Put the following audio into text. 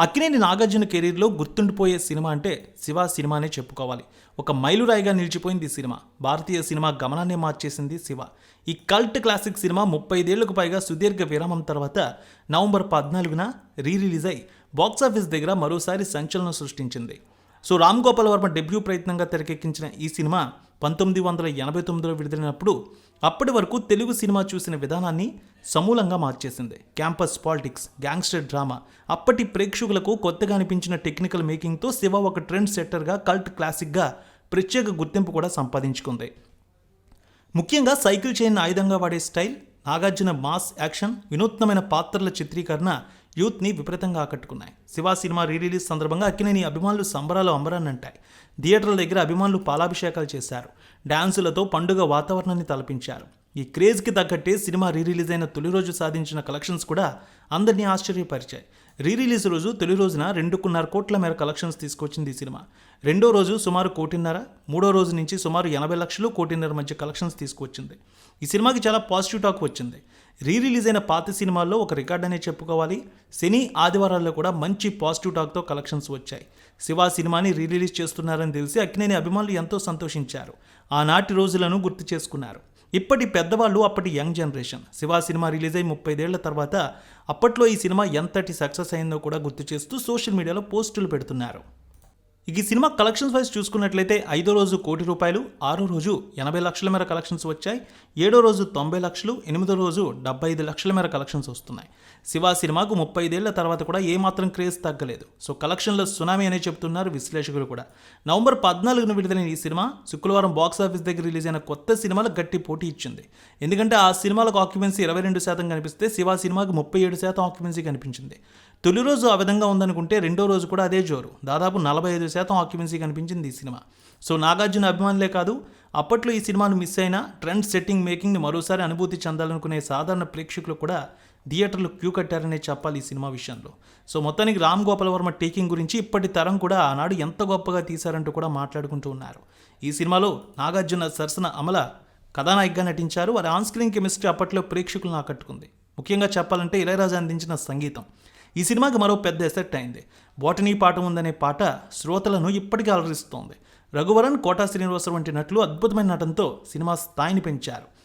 అక్కినేని నాగార్జున కెరీర్లో గుర్తుండిపోయే సినిమా అంటే శివ సినిమానే చెప్పుకోవాలి. ఒక మైలురాయిగా నిలిచిపోయింది ఈ సినిమా. భారతీయ సినిమా గమనాన్ని మార్చేసింది శివ. ఈ కల్ట్ క్లాసిక్ సినిమా ముప్పై ఐదేళ్ళకు పైగా సుదీర్ఘ విరామం తర్వాత నవంబర్ పద్నాలుగున రీ రిలీజ్ అయి బాక్సాఫీస్ దగ్గర మరోసారి సంచలనం సృష్టించింది. సో రామ్ గోపాల్ వర్మ డెబ్యూ ప్రయత్నంగా తెరకెక్కించిన ఈ సినిమా పంతొమ్మిది వందల ఎనభై తొమ్మిదిలో విడుదలైనప్పుడు అప్పటి వరకు తెలుగు సినిమా చూసిన విధానాన్ని సమూలంగా మార్చేసింది. క్యాంపస్ పాలిటిక్స్ గ్యాంగ్స్టర్ డ్రామా అప్పటి ప్రేక్షకులకు కొత్తగా అనిపించిన టెక్నికల్ మేకింగ్తో శివ ఒక ట్రెండ్ సెట్టర్గా కల్ట్ క్లాసిక్గా ప్రత్యేక గుర్తింపు కూడా సంపాదించుకుంది. ముఖ్యంగా సైకిల్ చైన్ ఆయుధంగా వాడే స్టైల్ నాగార్జున మాస్ యాక్షన్ వినూత్నమైన పాత్రల చిత్రీకరణ యూత్ని విపరీతంగా ఆకట్టుకున్నాయి. శివ సినిమా రీ రిలీజ్ సందర్భంగా అక్కినేని అభిమానులు సంబరాలు అంబరాన్ని అంటాయి థియేటర్ల దగ్గర అభిమానులు పాలాభిషేకాలు చేశారు. డ్యాన్సులతో పండుగ వాతావరణాన్ని తలపించారు. ఈ క్రేజ్కి తగ్గట్టే సినిమా రీ రిలీజ్ అయిన తొలి రోజు సాధించిన కలెక్షన్స్ కూడా అందరినీ ఆశ్చర్యపరిచాయి. రీ రిలీజ్ రోజు తొలి రోజున రెండున్నర కోట్ల మేర కలెక్షన్స్ తీసుకొచ్చింది ఈ సినిమా. రెండో రోజు సుమారు కోటిన్నర మూడో రోజు నుంచి సుమారు ఎనభై లక్షలు కోటిన్నర మధ్య కలెక్షన్స్ తీసుకొచ్చింది. ఈ సినిమాకి చాలా పాజిటివ్ టాక్ వచ్చింది. రీ రిలీజ్ అయిన పాత సినిమాల్లో ఒక రికార్డ్ అనే చెప్పుకోవాలి. శని ఆదివారాల్లో కూడా మంచి పాజిటివ్ టాక్తో కలెక్షన్స్ వచ్చాయి. శివ సినిమాని రీ రిలీజ్ చేస్తున్నారని తెలిసి అక్కినేని అభిమానులు ఎంతో సంతోషించారు. ఆనాటి రోజులను గుర్తు చేసుకున్నారు. ఇప్పటి పెద్దవాళ్ళు అప్పటి young generation. Shiva cinema release అయి ముప్పైదేళ్ళ తర్వాత అప్పట్లో ఈ సినిమా ఎంతటి సక్సెస్ అయిందో కూడా గుర్తు చేస్తూ సోషల్ మీడియాలో పోస్టులు పెడుతున్నారు. ఇక ఈ సినిమా కలెక్షన్స్ వైజ్ చూసుకున్నట్లయితే ఐదో రోజు కోటి రూపాయలు ఆరో రోజు ఎనభై లక్షల మేర కలెక్షన్స్ వచ్చాయి ఏడో రోజు తొంభై లక్షలు ఎనిమిదో రోజు డెబ్బై ఐదు లక్షల మేర కలెక్షన్స్ వస్తున్నాయి. శివ సినిమాకు ముప్పై ఐదేళ్ళ తర్వాత కూడా ఏమాత్రం క్రేజ్ తగ్గలేదు. సో కలెక్షన్లో సునామీ అనే చెప్తున్నారు విశ్లేషకులు కూడా. నవంబర్ పద్నాలుగున విడుదలైన ఈ సినిమా శుక్రవారం బాక్స్ ఆఫీస్ దగ్గర రిలీజ్ అయిన కొత్త సినిమాలకు గట్టి పోటీ ఇచ్చింది. ఎందుకంటే ఆ సినిమాలకు ఆక్యుపెన్సీ ఇరవై రెండు శాతం కనిపిస్తే శివ సినిమాకు ముప్పై ఏడు శాతం ఆక్యుపెన్సీ కనిపించింది. తొలి రోజు ఆ విధంగా ఉందనుకుంటే రెండో రోజు కూడా అదే జోరు. దాదాపు నలభై ఐదు శాతం ఆక్యుపెన్సీ కనిపించింది ఈ సినిమా. సో నాగార్జున అభిమానులే కాదు అప్పట్లో ఈ సినిమాను మిస్ అయిన ట్రెండ్ సెట్టింగ్ మేకింగ్ని మరోసారి అనుభూతి చెందాలనుకునే సాధారణ ప్రేక్షకులు కూడా థియేటర్లు క్యూ కట్టారనే చెప్పాలి ఈ సినిమా విషయంలో. సో మొత్తానికి రామ్ గోపాల్ వర్మ టేకింగ్ గురించి ఇప్పటి తరం కూడా ఆనాడు ఎంత గొప్పగా తీశారంటూ కూడా మాట్లాడుకుంటూ ఉన్నారు. ఈ సినిమాలో నాగార్జున సరసన అమల కథానాయికగా నటించారు. వారి ఆన్ స్క్రీన్ కెమిస్ట్రీ అప్పట్లో ప్రేక్షకులను ఆకట్టుకుంది. ముఖ్యంగా చెప్పాలంటే ఇళయరాజా అందించిన సంగీతం. ఈ సినిమాకి మరో పెద్ద ఎసెట్ అయింది. బోటనీ పాఠం ఉందనే పాట శ్రోతలను ఇప్పటికీ అలరిస్తోంది. రఘువరన్ కోటా శ్రీనివాసరావు వంటి నటులు అద్భుతమైన నటనతో సినిమా స్థాయిని పెంచారు.